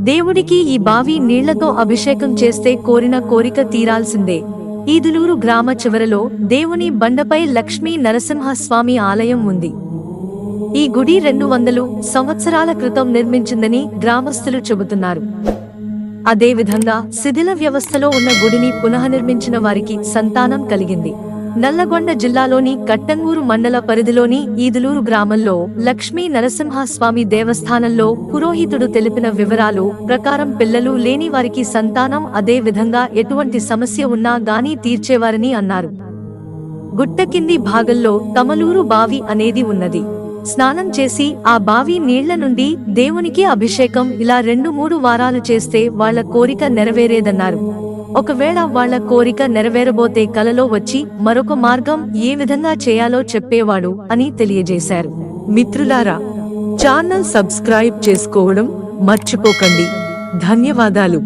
దేవుడికి ఈ బావి నీళ్ళతో అభిషేకం చేస్తే కోరిన కోరిక తీరాల్సిందే. ఈదులూరు గ్రామ చివరలో దేవుని బండపై లక్ష్మీ నరసింహస్వామి ఆలయం ఉంది. ఈ గుడి రెండు వందలు సంవత్సరాల క్రితం నిర్మించిందని గ్రామస్తులు చెబుతున్నారు. అదేవిధంగా శిథిల వ్యవస్థలో ఉన్న గుడిని పునఃనిర్మించిన వారికి సంతానం కలిగింది. నల్లగొండ జిల్లాలోని కట్టంగూరు మండల పరిధిలోని ఈదులూరు గ్రామంలో లక్ష్మీ నరసింహస్వామి దేవస్థానంలో పురోహితుడు తెలిపిన వివరాలు ప్రకారం పిల్లలు లేని వారికి సంతానం అదే విధంగా ఎటువంటి సమస్య ఉన్నా గానీ తీర్చేవారని అన్నారు. గుట్ట కింది భాగంలో తమలూరు బావి అనేది ఉన్నది. స్నానం చేసి ఆ బావి నీళ్ళ నుండి దేవునికి అభిషేకం ఇలా రెండు మూడు వారాలు చేస్తే వాళ్ళ కోరిక నెరవేరేదన్నారు. ఒకవేళ వాళ్ళ కోరిక నెరవేరబోతే కలలో వచ్చి మరొక మార్గం ఏ విధంగా చేయాలో చెప్పేవాడు అని తెలియజేశారు. మిత్రులారా ఛానల్ సబ్స్క్రైబ్ చేసుకోవడం మర్చిపోకండి. ధన్యవాదాలు.